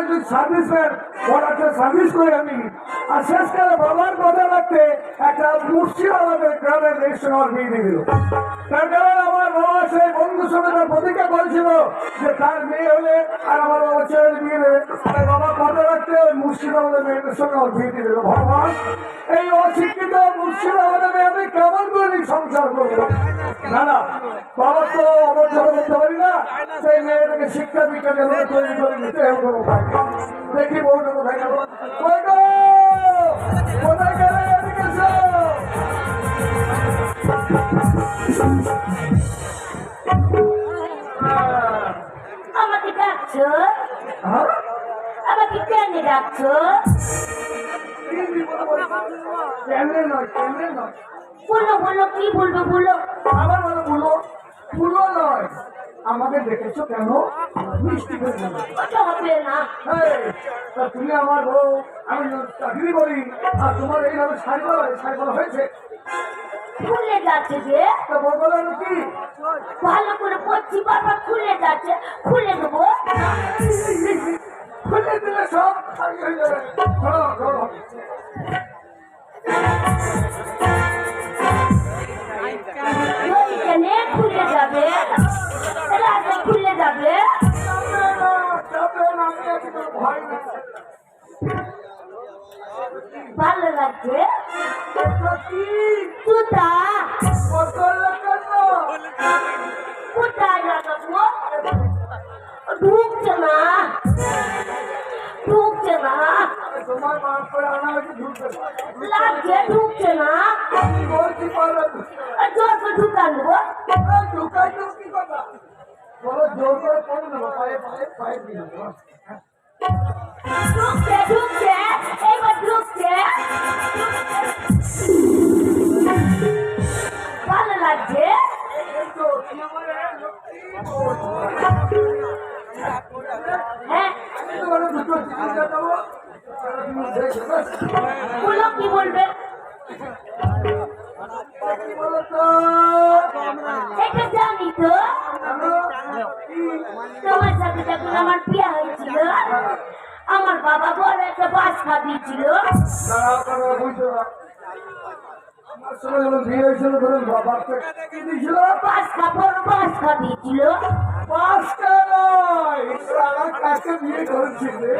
একজন সার্ভিসম্যান বর্ডারটা সার্ভিস করে আমি। আর শেষকালে বাবার কথা রাখতে একটা মুর্শিদাবাদের গ্রামের রেজিস্ট্রেশন আমার দিয়ে দিল। তার আমার বাবা সেই সঙ্গে তার প্রতিজ্ঞা করেছিল যে তার মেয়ে হলে আর আমার বাবা ছেলে দেবে বাবা কথা রাখতে ওই মুর্শিদাবাদের মেয়েদের সঙ্গে আমার বিয়ে দিয়ে দিল। ভগবান, এই অশিক্ষিত মুর্শিদাবাদের মেয়ে আমি কেমন করে সংসার করব? না না বাবা তো না সেই মেয়েটাকে শিক্ষা দীক্ষা যেন তৈরি করে নিতে হবে কোনো দেখি বউটা কোথায় গেল কোথায় গেলে এদিকে এসো। হ্যাঁ। আমাকে ডাকছো? আমাকে কেন ডাকছো বলো? বলো বলো কি বলব বলো আবার বলো ভুলো ভুলো নয় আমাকে দেখেছ কেন? মিষ্টি হবে না তুমি আমার বউ আমি চাকরি করি আর তোমার এইভাবে সাইকেল সাইকেল হয়েছে। খুলে যাচ্ছে যে? তা বউ বলো কি? ভালো করে পড়ছি বারবার খুলে যাচ্ছে খুলে এটা কি? জুতা কত লাগানো? কোথায় লাগাবো ঢুকছে না ঢুকছে না তোমার মা করে আনা হয়েছে লাগছে কথা? কি বলবে? কি বলো তো? এটা জানি তো। তোমার সাথে যখন আমার বিয়ে হয়েছিল আমার বাবা বড় একটা বাস দিয়েছিল বাস কাপড় বাস খাদিয়েছিল পাঁচটা নয়। সারা কাকে বিয়ে করেছিলে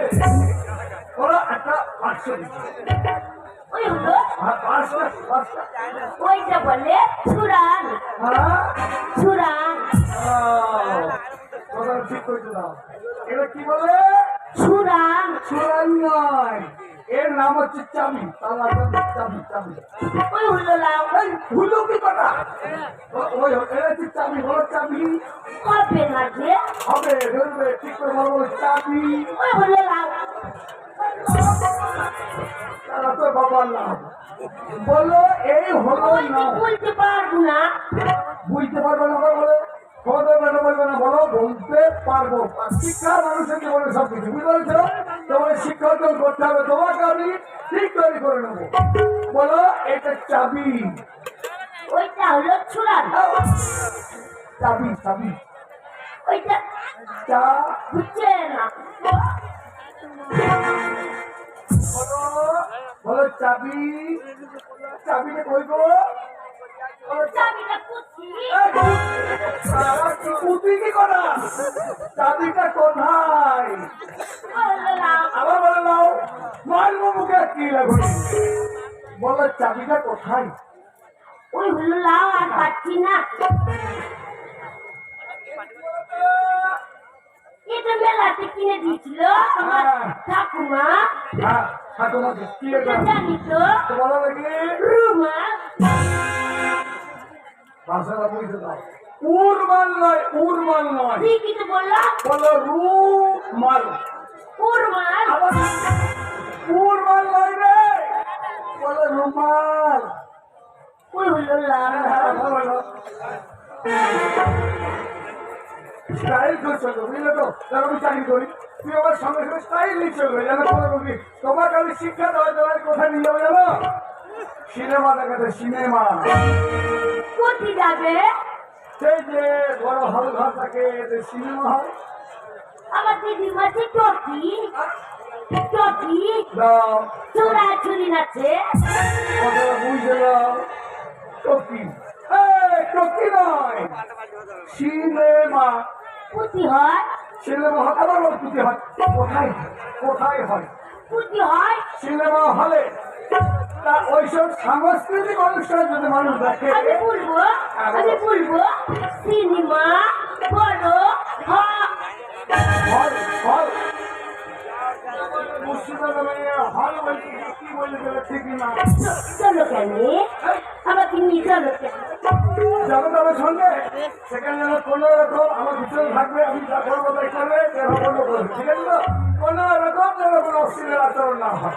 ওরা একটা পাঁচশো ওইটা বলে হ্যাঁ? আহ, কথা ঠিক করেছে দাও। এটা কি বলে? ছুরান চুরাই নয়। এর নাম হচ্ছে চাবি তালা চাবি চাবি ওই হলো লাউ এই ভুলো কি কথা? ওই এটা হচ্ছে চাবি বলো চাবি হবে না যে। হবে ধরবে ঠিক করে বলো বলো, চাবি ওই হলো লাউ তারা তো বাবার নাম। বলো এই হলো ওই না বুঝতে পারবে না। বলতে পারবে বলবে না বলো। বলতে পারব। আর শিক্ষা মানুষের জীবনে সব কিছু বুঝতে পারছ? তোমার শিক্ষা অর্জন করতে হবে তোমাকে আমি ঠিক তৈরি করে নেব। বলো এটা চাবি। ওইটা হলো ছুরান চাবি চাবি। ওইটা চা। বুঝছে না। বলো বলো চাবি। চাবিটা কই গো? চাবিটা কোথায়? আবার বলে নাও মারবো মুখে কি লাগবে বলো চাবিটা কোথায়? ওই হলো লাউ আর পাচ্ছি না। এটা মেলাতে কিনে দিয়েছিল আমার হ্যাঁ। ঠাকুমা। হ্যাঁ এটা জানি তো? রুমাল। ভাষাটা বুঝতে দাও নয় উরমাল নয়। ঠিকই তো বললাম বলো রুমাল। উরমাল আবার উরমাল নয় রে। বলো রুমাল। ওই হ্যাঁ। স্টাইল করছ বুঝলে তো? আমি চাকরি করি। তুই আমার সঙ্গে স্টাইল নিচ্ছে তোমাকে আমি শিক্ষা দেওয়া দেওয়ার কোথায় নিয়ে যাব জানো? সিনেমা দেখাতে সিনেমা। কোথায় যাবে? সেই যে বড় হল ঘর থাকে সিনেমা হয়। আমার দিদি মাঝে টকি টকি চোরা চুরি নাচে কথাটা বুঝে দাও টকি টকি নয়। সিনেমা। পুঁতি হয়? সিনেমা হল আবার ওর পুঁতি হয়। কোথায়? কোথায় হয়? পুঁতি হয়? সিনেমা হলে তা ওইসব সাংস্কৃতিক অনুষ্ঠান যদি মানুষ দেখে আমি বলব আমি বলব সিনেমা বড় হল হল মুর্শিদাবাদে মেয়ে হল বলছি কি বলে গেলে ঠিকই না। চলো কেন? আমাকে নিয়ে চলো কেন? যাবে সঙ্গে। সেখানে যেন কোনো রকম আমার পিছনে থাকবে আমি যা করব তাই করবে যেন কোনো করবে ঠিক আছে তো কোনো রকম যেন কোনো অশ্লীলের আচরণ না হয় হ্যাঁ।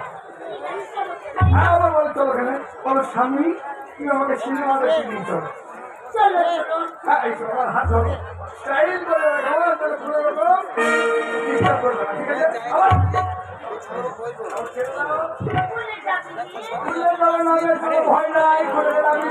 স্বামী আমাকে ভয় নাই আমি